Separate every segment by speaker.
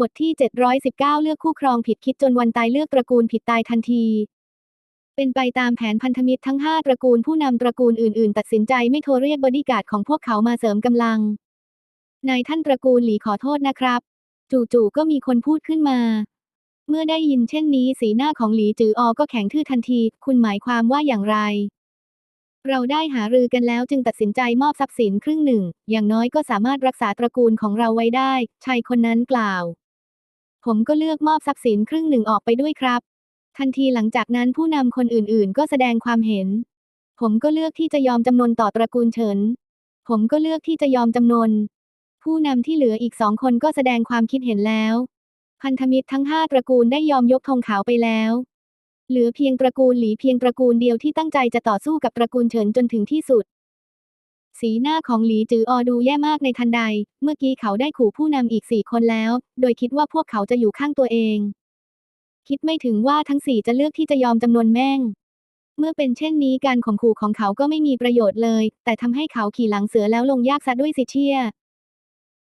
Speaker 1: บทที่ 719 เลือกคู่ครองผิดคิดจนวันตายเลือกตระกูลผิดตายทันที เป็นไปตามแผนพันธมิตรทั้ง 5 ตระกูลผู้นำตระกูลอื่น ๆ ตัดสินใจไม่โทรเรียกบอดี้การ์ดของพวกเขามาเสริมกำลัง นายท่านตระกูลหลีขอโทษนะครับ จู่ๆก็มีคนพูดขึ้นมา เมื่อได้ยินเช่นนี้ สีหน้าของหลีจืออก็แข็งทื่อทันที คุณหมายความว่าอย่างไรเราได้หารือกันแล้วจึงตัดสินใจมอบทรัพย์สินครึ่งหนึ่ง อย่างน้อยก็สามารถรักษาตระกูลของเราไว้ได้ ชายคนนั้นกล่าว ผมก็เลือกมอบทรัพย์สินครึ่งหนึ่งออกไปด้วยครับ ทันทีหลังจากนั้นผู้นำคนอื่นๆ ก็แสดงความเห็น ผมก็เลือกที่จะยอมจำนนต่อตระกูลเฉิน ผมก็เลือกที่จะยอมจำนน ผู้นำที่เหลืออีกสองคนก็แสดงความคิดเห็นแล้ว พันธมิตรทั้งห้าตระกูลได้ยอมยกธงขาวไปแล้ว เหลือเพียงตระกูลหลีเพียงตระกูลเดียวที่ตั้งใจจะต่อสู้กับตระกูลเฉินจนถึงที่สุด สีหน้าของหลีจืออดูแย่มากในทันใด เมื่อกี้เขาได้ขู่ผู้นำอีกสี่คนแล้ว โดยคิดว่าพวกเขาจะอยู่ข้างตัวเอง คิดไม่ถึงว่าทั้งสี่จะเลือกที่จะยอมจำนวนแม่ง เมื่อเป็นเช่นนี้การข่มขู่ของเขาก็ไม่มีประโยชน์เลย แต่ทำให้เขาขี่หลังเสือแล้วลงยากซะด้วยสิเชีย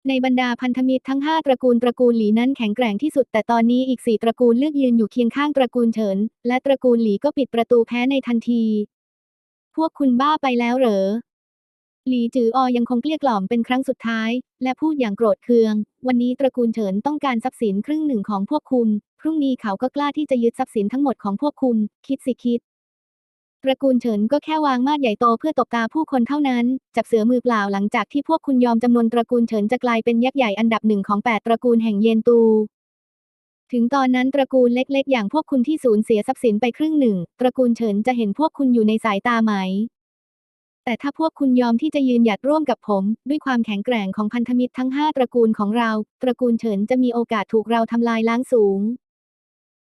Speaker 1: ในบรรดาพันธมิตรทั้ง 5 ตระกูลตระกูลหลีนั้นแข็งแกร่งที่สุด แต่ตอนนี้อีก 4 ตระกูลเลือกยืนอยู่เคียงข้างตระกูลเฉิน และตระกูลหลีก็ปิดประตูแพ้ในทันที พวกคุณบ้าไปแล้วเหรอ หลีจืออยังคงเกลี้ยกล่อมเป็นครั้งสุดท้าย และพูดอย่างโกรธเคือง วันนี้ตระกูลเฉินต้องการทรัพย์สินครึ่งหนึ่งของพวกคุณ พรุ่งนี้เขาก็กล้าที่จะยึดทรัพย์สินทั้งหมดของพวกคุณ คิดสิคิด ตระกูลเฉินก็แค่วางมาดใหญ่โตเพื่อตบตาผู้คนเท่านั้น จับเสือมือเปล่าหลังจากที่พวกคุณยอมจำนวนตระกูลเฉินจะกลายเป็นยักษ์ใหญ่อันดับหนึ่งของแปดตระกูลแห่งเยนตูถึงตอนนั้นตระกูลเล็ก ๆ อย่างพวกคุณที่สูญเสียทรัพย์สินไปครึ่งหนึ่ง ตระกูลเฉินจะเห็นพวกคุณอยู่ในสายตาไหม แต่ถ้าพวกคุณยอมที่จะยืนหยัดร่วมกับผม ด้วยความแข็งแกร่งของพันธมิตรทั้ง 5 ตระกูลของเรา ตระกูลเฉินจะมีโอกาสถูกเราทำลายล้างสูง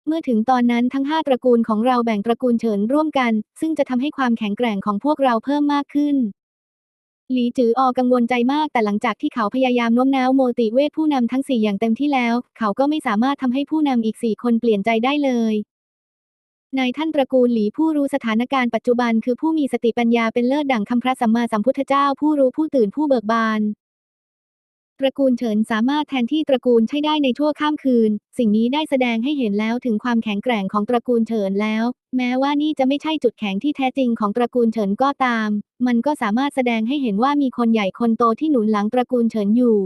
Speaker 1: เมื่อถึงตอนนั้นทั้ง 5 ตระกูลของเราแบ่งตระกูลเฉินร่วมกัน ซึ่งจะทำให้ความแข็งแกร่งของพวกเราเพิ่มมากขึ้นหลีจืออกังวลใจมากแต่หลังจากที่เขาพยายามโน้มน้าวโมติเวทผู้นำทั้งสี่อย่างเต็มที่แล้ว เขาก็ไม่สามารถทำให้ผู้นำอีกสี่คนเปลี่ยนใจได้เลย นายท่านตระกูลหลีผู้รู้สถานการณ์ปัจจุบันคือผู้มีสติปัญญาเป็นเลิศดั่งคำพระสัมมาสัมพุทธเจ้าผู้รู้ผู้ตื่นผู้เบิกบาน ตระกูลเฉินสามารถแทนที่ตระกูลใช้ได้ในชั่วข้ามคืน สิ่งนี้ได้แสดงให้เห็นแล้วถึงความแข็งแกร่งของตระกูลเฉินแล้ว แม้ว่านี่จะไม่ใช่จุดแข็งที่แท้จริงของตระกูลเฉินก็ตาม มันก็สามารถแสดงให้เห็นว่ามีคนใหญ่คนโตที่หนุนหลังตระกูลเฉินอยู่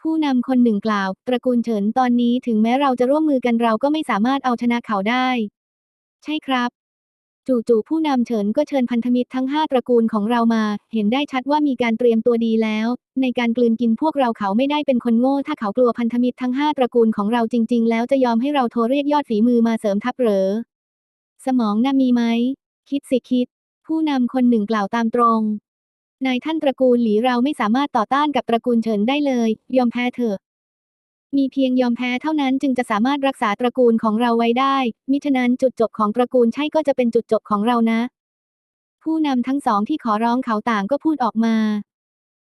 Speaker 1: ผู้นำคนหนึ่งกล่าว ตระกูลเฉินตอนนี้ถึงแม้เราจะร่วมมือกันเราก็ไม่สามารถเอาชนะเขาได้ ใช่ครับจู่ๆผู้นำเฉินก็เชิญพันธมิตรทั้ง 5 ตระกูลของเรามา เห็นได้ชัดว่ามีการเตรียมตัวดีแล้ว ในการกลืนกินพวกเราเขาไม่ได้เป็นคนโง่ ถ้าเขากลัวพันธมิตรทั้ง 5 ตระกูลของเราจริง ๆ แล้วจะยอมให้เราโทรเรียกยอดฝีมือมาเสริมทัพเหรอ สมองน่ะมีไหม คิดสิคิด ผู้นำคนหนึ่งกล่าวตามตรง นายท่านตระกูลหลีเราไม่สามารถต่อต้านกับตระกูลเฉินได้เลย ยอมแพ้เถอะ มีเพียงยอมแพ้เท่านั้นจึงจะสามารถรักษาตระกูลของเราไว้ได้ มิฉะนั้นจุดจบของตระกูลใช่ก็จะเป็นจุดจบของเรานะ ผู้นำทั้งสองที่ขอร้องเขาต่างก็พูดออกมา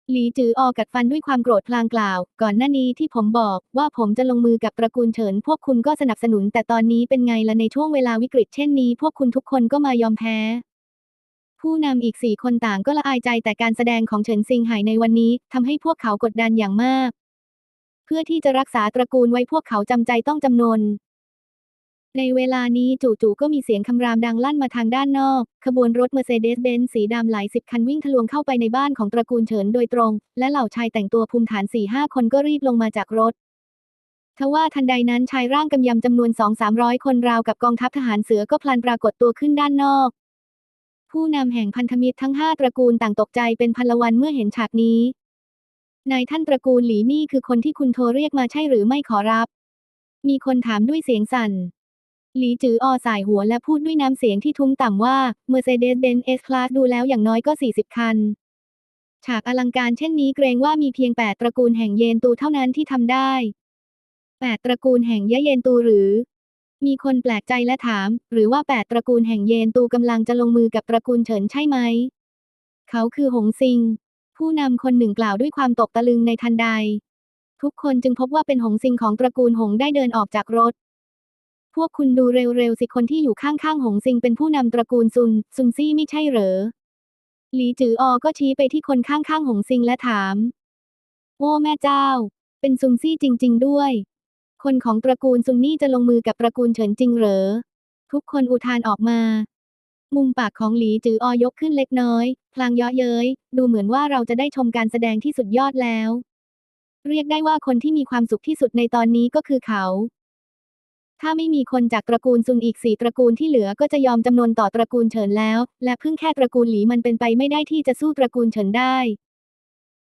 Speaker 1: หลีจืออกัดฟันด้วยความโกรธพลางกล่าว ก่อนหน้านี้ที่ผมบอกว่าผมจะลงมือกับตระกูลเฉิน พวกคุณก็สนับสนุน แต่ตอนนี้เป็นไงละในช่วงเวลาวิกฤตเช่นนี้ พวกคุณทุกคนก็มายอมแพ้ผู้นำอีกสี่คนต่างก็ละอายใจแต่การแสดงของเฉินซิงไห่ในวันนี้ทำให้พวกเขากดดันอย่างมาก พื่อที่จะรักษาตระกูลไว้พวกเขาจำใจต้องจำนน ในเวลานี้จู่ๆก็มีเสียงคำรามดังลั่นมาทางด้านนอก ขบวนรถเมอร์เซเดสเบนซ์สีดำหลายสิบคันวิ่งทะลวงเข้าไปในบ้านของตระกูลเฉินโดยตรง และเหล่าชายแต่งตัวภูมิฐานสี่ห้าคนก็รีบลงมาจากรถทว่าทันใดนั้นชายร่างกำยำจำนวนสองสามร้อยคนราวกับกองทัพทหารเสือก็พลันปรากฏตัวขึ้นด้านนอก ผู้นำแห่งพันธมิตรทั้งห้าตระกูลต่างตกใจเป็นพลวันเมื่อเห็นฉากนี้ นายท่านตระกูลหลีนี่คือคนที่คุณโทรเรียกมาใช่หรือไม่ขอรับ มีคนถามด้วยเสียงสั่น หลีจืออสายหัวและพูดด้วยน้ำเสียงที่ทุ้มต่ำว่า Mercedes-Benz S-Class ดูแล้วอย่างน้อยก็ 40 คัน ฉากอลังการเช่นนี้เกรงว่ามีเพียง 8 ตระกูลแห่งเยนตูเท่านั้นที่ทำได้ 8 ตระกูลแห่งยะเยนตูหรือ มีคนแปลกใจและถาม หรือว่า 8 ตระกูลแห่งเยนตูกำลังจะลงมือกับตระกูลเฉินใช่ไหม เขาคือหงซิง ผู้นำคนหนึ่งกล่าวด้วยความตกตะลึงในทันใด ทุกคนจึงพบว่าเป็นหงซิงของตระกูลหงได้เดินออกจากรถ พวกคุณดูเร็วๆสิคนที่อยู่ข้างๆหงซิงเป็นผู้นำตระกูลซุน ซุนซี่ไม่ใช่เหรอ หลีจืออก็ชี้ไปที่คนข้างๆหงซิงและถาม โอ้แม่เจ้า เป็นซุนซี่จริง ๆ ด้วย คนของตระกูลซุนนี่จะลงมือกับตระกูลเฉินจริงเหรอ ทุกคนอุทานออกมา มุมปากของหลีจืออยกขึ้นเล็กน้อย พลางเยาะเย้ย ดูเหมือนว่าเราจะได้ชมการแสดงที่สุดยอดแล้ว เรียกได้ว่าคนที่มีความสุขที่สุดในตอนนี้ก็คือเขา ถ้าไม่มีคนจากตระกูลซุนอีกสี่ตระกูลที่เหลือก็จะยอมจำนวนต่อตระกูลเฉินแล้ว และเพิ่งแค่ตระกูลหลีมันเป็นไปไม่ได้ที่จะสู้ตระกูลเฉินได้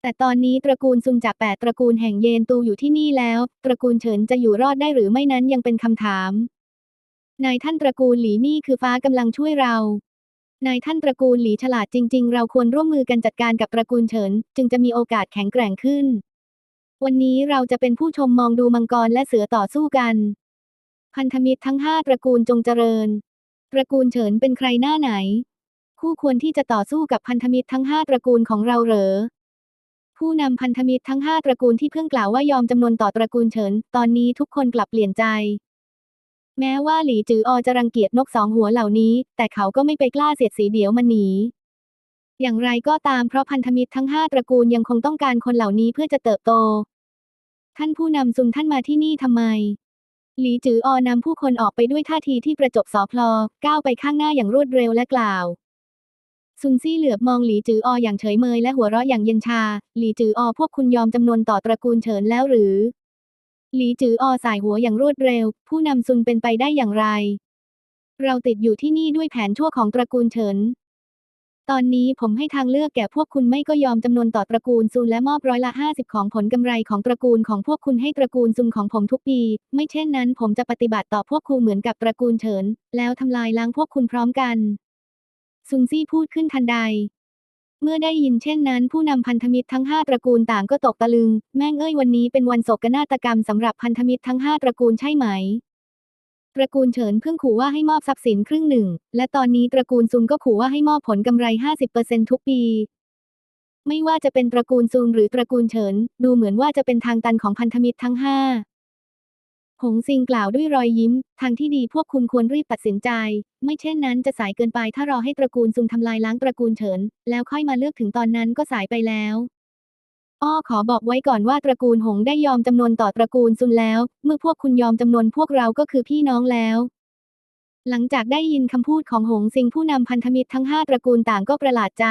Speaker 1: แต่ตอนนี้ตระกูลซุนจากแปดตระกูลแห่งเยนตูอยู่ที่นี่แล้ว ตระกูลเฉินจะอยู่รอดได้หรือไม่นั้นยังเป็นคำถาม นายท่านตระกูลหลีนี่คือฟ้ากำลังช่วยเรา นายท่านตระกูลหลีฉลาดจริง ๆ เราควรร่วมมือกันจัดการกับตระกูลเฉิน จึงจะมีโอกาสแข็งแกร่งขึ้น วันนี้เราจะเป็นผู้ชมมองดูมังกรและเสือต่อสู้กัน พันธมิตรทั้งห้าตระกูลจงเจริญ ตระกูลเฉินเป็นใครหน้าไหน คู่ควรที่จะต่อสู้กับพันธมิตรทั้งห้าตระกูลของเราเหรอผู้นำพันธมิตรทั้งห้าตระกูลที่เพิ่งกล่าวว่ายอมจำนวนต่อตระกูลเฉิน ตอนนี้ทุกคนกลับเปลี่ยนใจ แม้ว่าหลีจืออจะรังเกียจนกสองหัวเหล่านี้ แต่เขาก็ไม่ไปกล้าเสียดสีเดี๋ยวมันหนี อย่างไรก็ตามเพราะพันธมิตรทั้งห้าตระกูลยังคงต้องการคนเหล่านี้เพื่อจะเติบโต ท่านผู้นำซุนท่านมาที่นี่ทำไม หลีจืออนำผู้คนออกไปด้วยท่าทีที่ประจบสอพลอก้าวไปข้างหน้าอย่างรวดเร็วและกล่าวซุนซี่เหลือบมองหลีจือออย่างเฉยเมยและหัวเราะอย่างเย็นชา หลีจืออพวกคุณยอมจำนวนต่อตระกูลเฉินแล้วหรือ หลีจืออสายหัวอย่างรวดเร็ว ผู้นำซุนเป็นไปได้อย่างไร เราติดอยู่ที่นี่ด้วยแผนชั่วของตระกูลเฉิน ตอนนี้ผมให้ทางเลือกแก่พวกคุณไม่ก็ยอมจำนวนต่อตระกูลซุนและมอบร้อยละ50ของผลกำไรของตระกูลของพวกคุณให้ตระกูลซุนของผมทุกปี ไม่เช่นนั้นผมจะปฏิบัติต่อพวกคุณเหมือนกับตระกูลเฉิน แล้วทำลายล้างพวกคุณพร้อมกัน ซุนซี่พูดขึ้นทันใด เมื่อได้ยินเช่นนั้น ผู้นำพันธมิตรทั้งห้าตระกูลต่างก็ตกตะลึง แม่งเอ้ยวันนี้เป็นวันโศกนาฏกรรมสำหรับพันธมิตรทั้งห้าตระกูลใช่ไหม ตระกูลเฉินเพิ่งขู่ว่าให้มอบทรัพย์สินครึ่งหนึ่ง และตอนนี้ตระกูลซุนก็ขู่ว่าให้มอบผลกำไร 50%ทุกปี ไม่ว่าจะเป็นตระกูลซุนหรือตระกูลเฉินดูเหมือนว่าจะเป็นทางตันของพันธมิตรทั้งห้า หงซิงกล่าวด้วยรอยยิ้ม ทางที่ดีพวกคุณควรรีบตัดสินใจ ไม่เช่นนั้นจะสายเกินไปถ้ารอให้ตระกูลซุนทำลายล้างตระกูลเฉิน แล้วค่อยมาเลือกถึงตอนนั้นก็สายไปแล้ว อ้อขอบอกไว้ก่อนว่าตระกูลหงได้ยอมจำนวนต่อตระกูลซุนแล้ว เมื่อพวกคุณยอมจำนวนพวกเราก็คือพี่น้องแล้ว หลังจากได้ยินคำพูดของหงซิงผู้นำพันธมิตรทั้งห้าตระกูลต่างก็ประหลาดใจ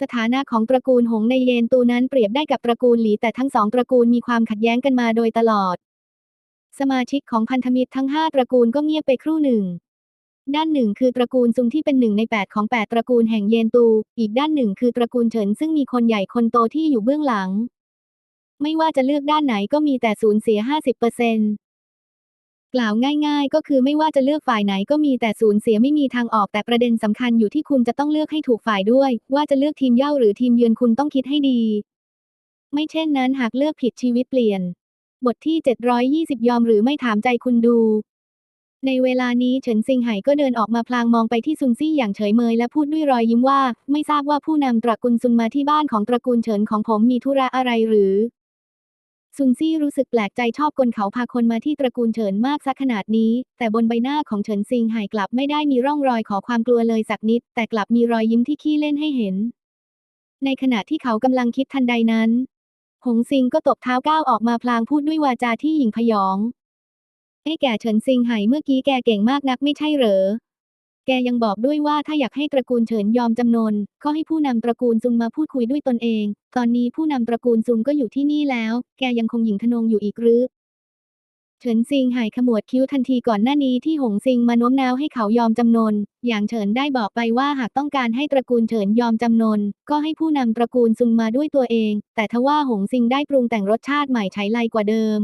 Speaker 1: สถานะของตระกูลหงในเยนตูนั้นเปรียบได้กับตระกูลหลีแต่ทั้งสองตระกูลมีความขัดแย้งกันมาโดยตลอด สมาชิกของพันธมิตรทั้งห้าตระกูลก็เงียบไปครู่หนึ่ง ด้านหนึ่งคือตระกูลซุงที่เป็นหนึ่งในแปดของแปดตระกูลแห่งเยนตู อีกด้านหนึ่งคือตระกูลเฉินซึ่งมีคนใหญ่คนโตที่อยู่เบื้องหลัง ไม่ว่าจะเลือกด้านไหนก็มีแต่สูญเสีย 50%กล่าวง่าย ๆ ก็คือไม่ว่าจะเลือกฝ่ายไหนก็มีแต่สูญเสียไม่มีทางออกแต่ประเด็นสำคัญอยู่ที่คุณจะต้องเลือกให้ถูกฝ่ายด้วย ว่าจะเลือกทีมเย่าหรือทีมเยือนคุณต้องคิดให้ดี ไม่เช่นนั้นหากเลือกผิดชีวิตเปลี่ยน บทที่ 720 ยอมหรือไม่ถามใจคุณดู ในเวลานี้เฉินซิงไห่ก็เดินออกมาพลางมองไปที่ซุนซี่อย่างเฉยเมยและพูดด้วยรอยยิ้มว่า ไม่ทราบว่าผู้นำตระกูลซุนมาที่บ้านของตระกูลเฉินของผมมีธุระอะไรหรือ ซุนซี่รู้สึกแปลกใจชอบกลเขาพาคนมาที่ตระกูลเฉินมากสักขนาดนี้ แต่บนใบหน้าของเฉินซิงไห่กลับไม่ได้มีร่องรอยขอความกลัวเลยสักนิด แต่กลับมีรอยยิ้มที่ขี้เล่นให้เห็น ในขณะที่เขากำลังคิดทันใดนั้น หงซิงก็ตบเท้าก้าวออกมาพลางพูดด้วยวาจาที่หยิ่งพยอง ไอ้แก่เฉินซิงไห่เมื่อกี้แกเก่งมากนักไม่ใช่เหรอ แกยังบอกด้วยว่าถ้าอยากให้ตระกูลเฉินยอมจำนน ก็ให้ผู้นำตระกูลซุงมาพูดคุยด้วยตนเอง ตอนนี้ผู้นำตระกูลซุงก็อยู่ที่นี่แล้ว แกยังคงหยิ่งทะนงอยู่อีกหรือ เฉินซิงหายขมวดคิ้วทันทีก่อนหน้านี้ที่หงซิงมาโน้มน้าวให้เขายอมจำนน อย่างเฉินได้บอกไปว่าหากต้องการให้ตระกูลเฉินยอมจำนน ก็ให้ผู้นำตระกูลซุงมาด้วยตัวเอง แต่ทว่าหงซิงได้ปรุงแต่งรสชาติใหม่ใช้ไลกว่าเดิม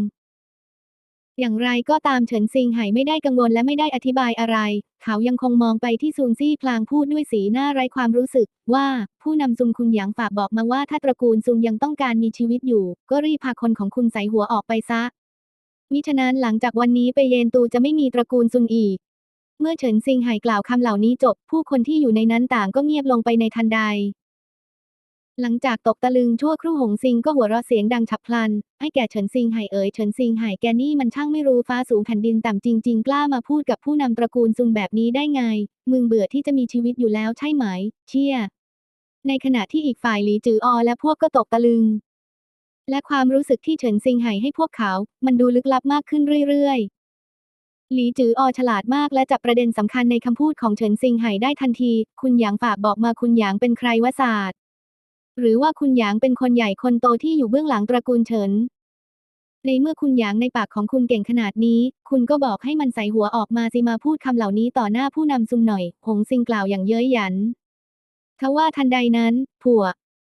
Speaker 1: อย่างไรก็ตามเฉินซิงไห่ไม่ได้กังวลและไม่ได้อธิบายอะไร เขายังคงมองไปที่ซุนซี่พลางพูดด้วยสีหน้าไร้ความรู้สึก ว่าผู้นำซุงคุณหยางฝากบอกมาว่าถ้าตระกูลซุงยังต้องการมีชีวิตอยู่ ก็รีบพาคนของคุณใส่หัวออกไปซะ มิฉะนั้นหลังจากวันนี้ไปเยนตูจะไม่มีตระกูลซุนอีก เมื่อเฉินซิงไห่กล่าวคำเหล่านี้จบ ผู้คนที่อยู่ในนั้นต่างก็เงียบลงไปในทันใด หลังจากตกตะลึงชั่วครู่หงซิงก็หัวเราะเสียงดังฉับพลัน ให้แก่เฉินซิงไห่เอ๋ยเฉินซิงไห่แกนี่มันช่างไม่รู้ฟ้าสูงแผ่นดินต่ำจริง ๆ กล้ามาพูดกับผู้นำตระกูลซุนแบบนี้ได้ไง มึงเบื่อที่จะมีชีวิตอยู่แล้วใช่ไหม เชี่ยในขณะที่อีกฝ่ายหลีจืออและพวกก็ตกตะลึง และความรู้สึกที่เฉินซิงไห่ให้พวกเขา มันดูลึกลับมากขึ้นเรื่อยๆ หลีจืออฉลาดมากและจับประเด็นสำคัญในคำพูดของเฉินซิงไห่ได้ทันที คุณหยางฝากบอกมาคุณหยางเป็นใครวะศาสตร์หรือว่าคุณหยางเป็นคนใหญ่คนโตที่อยู่เบื้องหลังตระกูลเฉิน ในเมื่อคุณหยางในปากของคุณเก่งขนาดนี้ คุณก็บอกให้มันใส่หัวออกมาสิมาพูดคำเหล่านี้ต่อหน้าผู้นำซุมหน่อย หงซิงกล่าวอย่างเย้ยหยันทว่าทันใดนั้น ผัว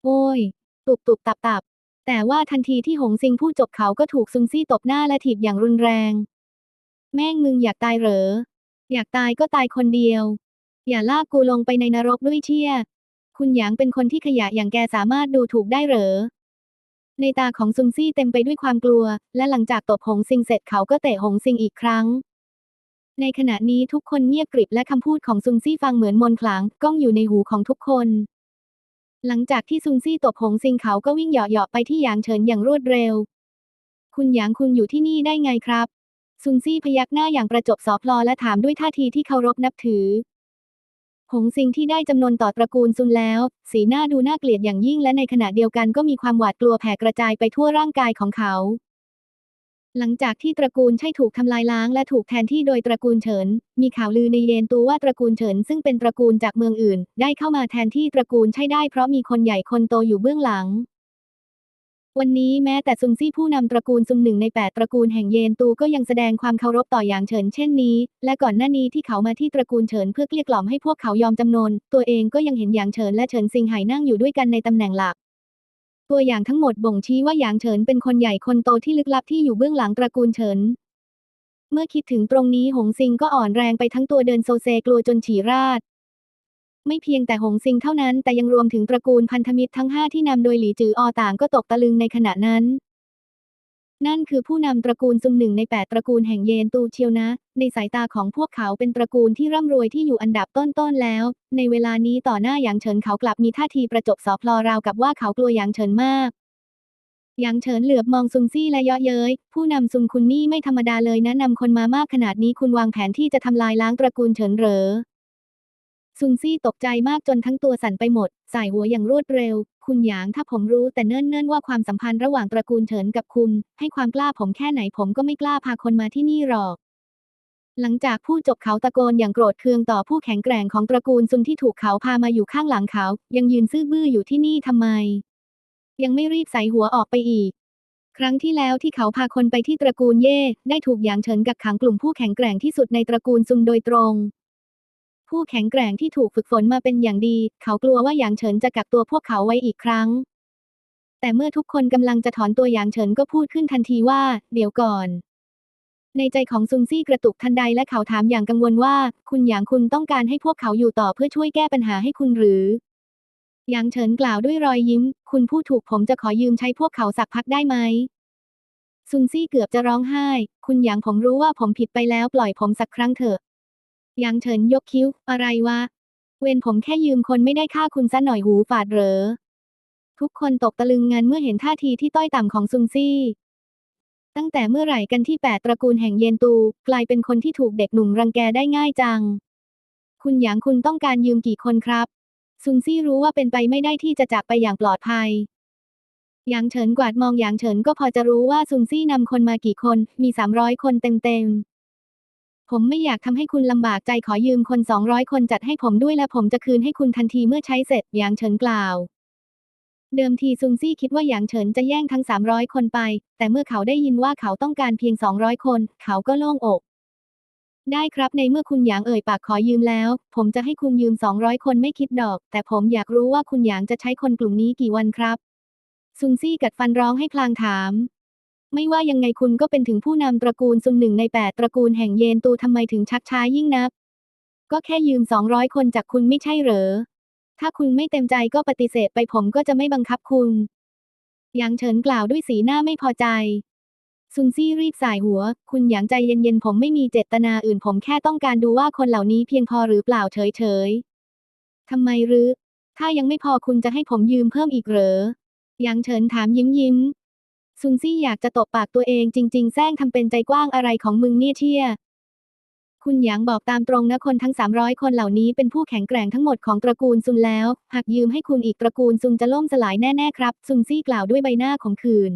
Speaker 1: โอ้ย ตุบตุบตับตับ แต่ว่าทันทีที่หงซิงพูดจบเขาก็ถูกซุนซี่ตบหน้าและถีบอย่างรุนแรง แม่งมึงอยากตายเหรอ อยากตายก็ตายคนเดียว อย่าลากกูลงไปในนรกด้วยเชี่ย คุณหยางเป็นคนที่ขยะอย่างแกสามารถดูถูกได้เหรอ ในตาของซุนซี่เต็มไปด้วยความกลัว และหลังจากตบหงซิงเสร็จเขาก็เตะหงซิงอีกครั้ง ในขณะนี้ทุกคนเงียบกริบและคำพูดของซุนซี่ฟังเหมือนมนต์ขลังก้องอยู่ในหูของทุกคน หลังจากที่ซุนซี่ตบหงซิงเขาก็วิ่งเหาะๆไปที่หยางเฉินอย่างรวดเร็ว คุณหยางคุณอยู่ที่นี่ได้ไงครับ ซุนซี่พยักหน้าอย่างประจบสอพลอและถามด้วยท่าทีที่เคารพนับถือ หงซิงที่ได้จำนวนต่อตระกูลซุนแล้ว สีหน้าดูน่าเกลียดอย่างยิ่งและในขณะเดียวกันก็มีความหวาดกลัวแผ่กระจายไปทั่วร่างกายของเขา หลังจากที่ตระกูลใช่ถูกทำลายล้างและถูกแทนที่โดยตระกูลเฉิน มีข่าวลือในเยนตูว่าตระกูลเฉินซึ่งเป็นตระกูลจากเมืองอื่น ได้เข้ามาแทนที่ตระกูลใช่ได้เพราะมีคนใหญ่คนโตอยู่เบื้องหลัง วันนี้แม้แต่ซุนซี่ผู้นำตระกูลซุนหนึ่งในแปดตระกูลแห่งเยนตูก็ยังแสดงความเคารพต่ออย่างเฉินเช่นนี้ และก่อนหน้านี้ที่เขามาที่ตระกูลเฉินเพื่อเกลี้ยกล่อมให้พวกเขายอมจำนน ตัวเองก็ยังเห็นอย่างเฉินและเฉินซิงไห่นั่งอยู่ด้วยกันในตำแหน่งหลัก ตัวอย่างทั้งหมดบ่งชี้ว่าหยางเฉินเป็นคนใหญ่คนโตที่ลึกลับที่อยู่เบื้องหลังตระกูลเฉิน เมื่อคิดถึงตรงนี้หงซิงก็อ่อนแรงไปทั้งตัวเดินโซเซกลัวจนฉี่ราด ไม่เพียงแต่หงซิงเท่านั้นแต่ยังรวมถึงตระกูลพันธมิตรทั้งห้าที่นำโดยหลีจืออต่างก็ตกตะลึงในขณะนั้น นั่นคือผู้นำตระกูลซุนหนึ่งในแปดตระกูลแห่งเยนตูเชียวนะ ในสายตาของพวกเขาเป็นตระกูลที่ร่ำรวยที่อยู่อันดับต้นๆแล้ว ในเวลานี้ต่อหน้าหยางเฉินเขากลับมีท่าทีประจบสอพลอราวกับว่าเขากลัวหยางเฉินมากหยางเฉินเหลือบมองซุนซี่และเยาะเย้ย ผู้นำซุนคุณนี่ไม่ธรรมดาเลยนะนำคนมามากขนาดนี้คุณวางแผนที่จะทำลายล้างตระกูลเฉินเหรอ ซุนซี่ตกใจมากจนทั้งตัวสั่นไปหมด สายหัวอย่างรวดเร็ว คุณหยางถ้าผมรู้แต่เนิ่นๆว่าความสัมพันธ์ระหว่างตระกูลเฉินกับคุณ ให้ความกล้าผมแค่ไหนผมก็ไม่กล้าพาคนมาที่นี่หรอก หลังจากพูดจบเขาตะโกนอย่างโกรธเคืองต่อผู้แข็งแกร่งของตระกูลซุนที่ถูกเขาพามาอยู่ข้างหลังเขา ยังยืนซื่อบื้ออยู่ที่นี่ทำไม ยังไม่รีบใส่หัวออกไปอีกครั้งที่แล้วที่เขาพาคนไปที่ตระกูลเย่ได้ถูกหยางเฉินกักขังกลุ่มผู้แข็งแกร่งที่สุดในตระกูลซุนโดยตรง ผู้แข็งแกร่งที่ถูกฝึกฝนมาเป็นอย่างดี เขากลัวว่าหยางเฉินจะกักตัวพวกเขาไว้อีกครั้ง แต่เมื่อทุกคนกำลังจะถอนตัวหยางเฉินก็พูดขึ้นทันทีว่า เดี๋ยวก่อน ในใจของซุนซี่กระตุกทันใดและเขาถามอย่างกังวลว่า คุณหยางคุณต้องการให้พวกเขาอยู่ต่อเพื่อช่วยแก้ปัญหาให้คุณหรือหยางเฉินกล่าวด้วยรอยยิ้ม คุณพูดถูกผมจะขอยืมใช้พวกเขาสักพักได้ไหมซุนซี่เกือบจะร้องไห้ คุณหยางผมรู้ว่าผมผิดไปแล้วปล่อยผมสักครั้งเถอะ หยางเฉินยกคิ้ว อะไรวะ เวนผมแค่ยืมคนไม่ได้ค่าคุณซะหน่อยหูฝาดเหรอ ทุกคนตกตะลึงงันเมื่อเห็นท่าทีที่ต้อยต่ำของซุนซี่ ตั้งแต่เมื่อไหร่กันที่แปดตระกูลแห่งเยนตู กลายเป็นคนที่ถูกเด็กหนุ่มรังแกได้ง่ายจัง คุณหยางคุณต้องการยืมกี่คนครับ ซุนซี่รู้ว่าเป็นไปไม่ได้ที่จะจากไปอย่างปลอดภัยหยางเฉินกวาดมองหยางเฉินก็พอจะรู้ว่าซุนซี่นำคนมากี่คน มีสามร้อยคนเต็มๆ ผมไม่อยากทำให้คุณลำบากใจขอยืมคนสองร้อยคนจัดให้ผมด้วยและผมจะคืนให้คุณทันทีเมื่อใช้เสร็จหยางเฉินกล่าว เดิมทีซุนซี่คิดว่าหยางเฉินจะแย่งทั้ง 300 คนไป แต่เมื่อเขาได้ยินว่าเขาต้องการเพียง 200 คน เขาก็โล่งอก ได้ครับในเมื่อคุณหยางเอ่ยปากขอยืมแล้ว ผมจะให้คุณยืม 200 คนไม่คิดดอก แต่ผมอยากรู้ว่าคุณหยางจะใช้คนกลุ่มนี้กี่วันครับซุนซี่กัดฟันร้องให้พลางถาม ไม่ว่ายังไงคุณก็เป็นถึงผู้นำตระกูลซุนหนึ่งในแปดตระกูลแห่งเยนตูทำไมถึงชักช้ายิ่งนัก ก็แค่ยืม200คนจากคุณไม่ใช่เหรอ ถ้าคุณไม่เต็มใจก็ปฏิเสธไปผมก็จะไม่บังคับคุณหยางเฉินกล่าวด้วยสีหน้าไม่พอใจ ซุนซี่รีบสายหัว คุณหยางใจเย็นๆผมไม่มีเจตนาอื่นผมแค่ต้องการดูว่าคนเหล่านี้เพียงพอหรือเปล่าเฉยๆทำไมหรือ ถ้ายังไม่พอคุณจะให้ผมยืมเพิ่มอีกเหรอหยางเฉินถามยิ้มยิ้ม ซุนซี่อยากจะตบปากตัวเองจริง ๆแซงทำเป็นใจกว้างอะไรของมึงเนี่ยเชี่ยคุณหยางบอกตามตรงนะคนทั้ง 300 คนเหล่านี้เป็นผู้แข็งแกร่งทั้งหมดของตระกูลซุนแล้ว หากยืมให้คุณอีกตระกูลซุนจะล่มสลายแน่ ๆ ครับ ซุนซี่กล่าวด้วยใบหน้าของคืน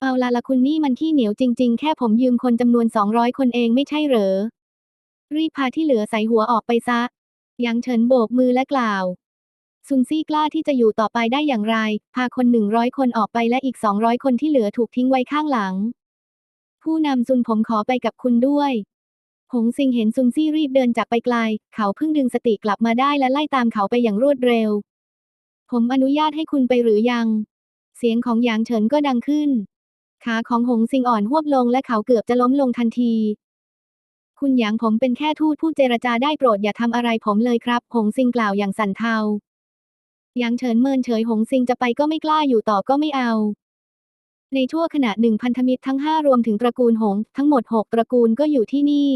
Speaker 1: เอาละละคุณนี่มันขี้เหนียวจริง ๆ แค่ผมยืมคนจำนวน 200 คนเองไม่ใช่เหรอ รีบพาที่เหลือใส่หัวออกไปซะ หยางเฉินโบกมือและกล่าว ซุนซี่กล้าที่จะอยู่ต่อไปได้อย่างไร พาคนหนึ่งร้อยคนออกไปและอีกสองร้อยคนที่เหลือถูกทิ้งไว้ข้างหลัง ผู้นำซุนผมขอไปกับคุณด้วย หงซิงเห็นซุนซี่รีบเดินจากไปไกล เขาเพิ่งดึงสติกลับมาได้และไล่ตามเขาไปอย่างรวดเร็ว ผมอนุญาตให้คุณไปหรือยัง เสียงของหยางเฉินก็ดังขึ้น ขาของหงซิงอ่อนหวบลงและเขาเกือบจะล้มลงทันทีคุณหยางผมเป็นแค่ทูตผู้เจรจาได้โปรดอย่าทำอะไรผมเลยครับ หงซิงกล่าวอย่างสั่นเทา ยางเฉินเมินเฉยหงซิงจะไปก็ไม่กล้าอยู่ต่อก็ไม่เอา ในชั่วขณะหนึ่งพันธมิตรทั้งห้ารวมถึงตระกูลหง ทั้งหมดหกตระกูลก็อยู่ที่นี่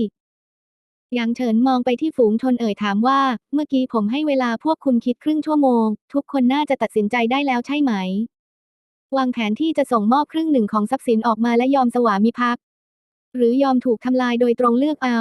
Speaker 1: ยางเฉินมองไปที่ฝูงชนเอ่ยถามว่า เมื่อกี้ผมให้เวลาพวกคุณคิดครึ่งชั่วโมง ทุกคนน่าจะตัดสินใจได้แล้วใช่ไหม วางแผนที่จะส่งมอบครึ่งหนึ่งของทรัพย์สินออกมาและยอมสวามิภักดิ์หรือยอมถูกทำลายโดยตรงเลือกเอา